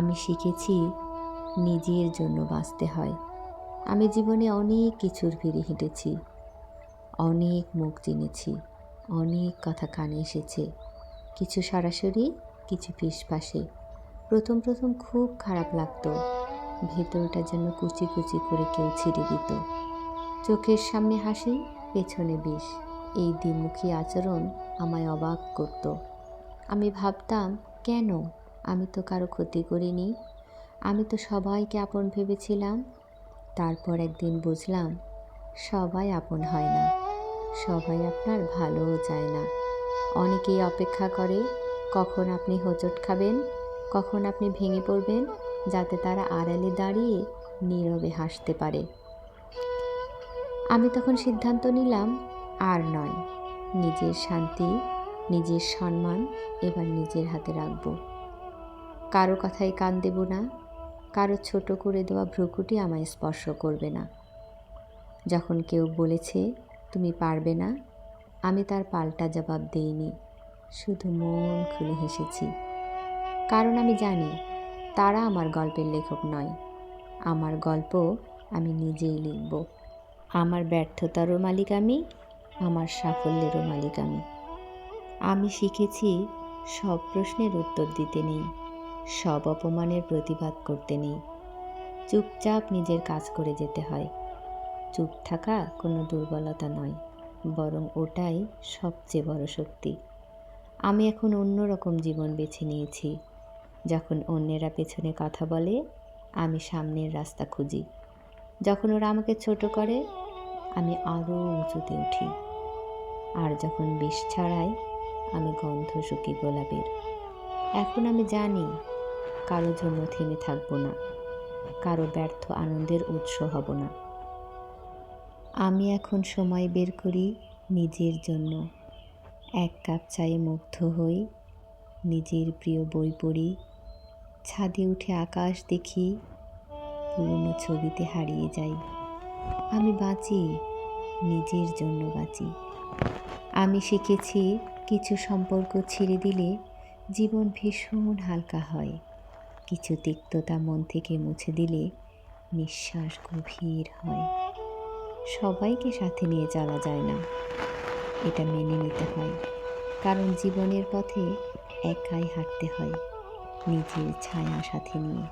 আমি শিখেছি নিজের জন্য বাঁচতে হয়। আমি জীবনে অনেক কিছুর ভিড়ে হেঁটেছি। অনেক মুখ চিনেছি। অনেক কথা কানে এসেছে। কিছু সরাসরি, কিছু পাশে। প্রথম প্রথম খুব খারাপ লাগতো। ভেতরটা যেন কুচি কুচি করে কেউ ছিঁড়ে দিত। চোখের সামনে হাসি, পেছনে বিষ। এই দ্বিমুখী আচরণ আমায় অবাক করত। আমি ভাবতাম, কেন? আমি তো কারও ক্ষতি করিনি। আমি তো সবাইকে আপন ভেবেছিলাম। তারপর একদিন বুঝলাম, সবাই আপন হয় না। সবাই আপনার ভালোও চায় না। অনেকেই অপেক্ষা করে, কখন আপনি হোঁচট খাবেন, কখন আপনি ভেঙে পড়বেন, যাতে তারা আড়ালে দাঁড়িয়ে নীরবে হাসতে পারে। আমি তখন সিদ্ধান্ত নিলাম, আর নয়। নিজের শান্তি, নিজের সম্মান এবার নিজের হাতে রাখব। কারও কথায় কান দেব না, কারও ছোট করে দেওয়া ভ্রুকুটি আমায় স্পর্শ করবে না। যখন কেউ বলেছে, তুমি পারবে না, আমি তার পাল্টা জবাব দেইনি, শুধু মন খুলে হেসেছি। কারণ আমি জানি, তারা আমার গল্পের লেখক নয়। আমার গল্প আমি নিজেই লিখব। আমার ব্যর্থতারও মালিক আমি, আমার সাফল্যেরও মালিক আমি। আমি শিখেছি, সব প্রশ্নের উত্তর দিতে নেই। সব অপমানের প্রতিবাদ করতে নেই। চুপচাপ নিজের কাজ করে যেতে হয়। চুপ থাকা কোনো দুর্বলতা নয়, বরং ওটাই সবচেয়ে বড় শক্তি। আমি এখন অন্যরকম জীবন বেছে নিয়েছি। যখন অন্যেরা পেছনে কথা বলে, আমি সামনের রাস্তা খুঁজি। যখন ওরা আমাকে ছোট করে, আমি আরও উঁচুতে উঠি। আর যখন বিষ ছাড়াই আমি গন্ধ শুকি গোলাপের। এখন আমি জানি, কারও জন্য থেমে থাকব না, কারও ব্যর্থ আনন্দের উৎস হব না। আমি এখন সময় বের করি নিজের জন্য। এক কাপ চায়ে মুগ্ধ হই, নিজের প্রিয় বই পড়ি, ছাদে উঠে আকাশ দেখি, পুরনো ছবিতে হারিয়ে যাই। আমি বাঁচি, নিজের জন্য বাঁচি। আমি শিখেছি, কিছু সম্পর্ক ছেড়ে দিলে জীবন ভীষণ হালকা হয়। কিছু তিক্ততা মন থেকে মুছে দিলে নিঃশ্বাস গভীর হয়। সবাইকে সাথে নিয়ে চলা যায় না। এটা মেনে নিতে হয়। কারণ জীবনের পথে একাই হাঁটতে হয় নিজের ছায়া সাথে নিয়ে।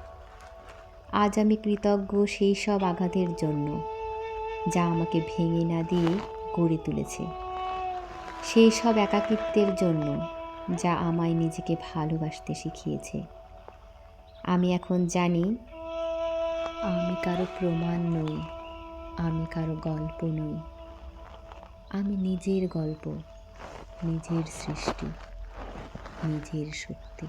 আজ আমি কৃতজ্ঞ সেই সব আঘাতের জন্য যা আমাকে ভেঙে না দিয়ে গড়ে তুলেছে। সেই সব একাকিত্বের জন্য যা আমায় নিজেকে ভালোবাসতে শিখিয়েছে। আমি এখন জানি, আমি কারও প্রমাণ নই, আমি কারও গল্প নই। আমি নিজের গল্প, নিজের সৃষ্টি, নিজের শক্তি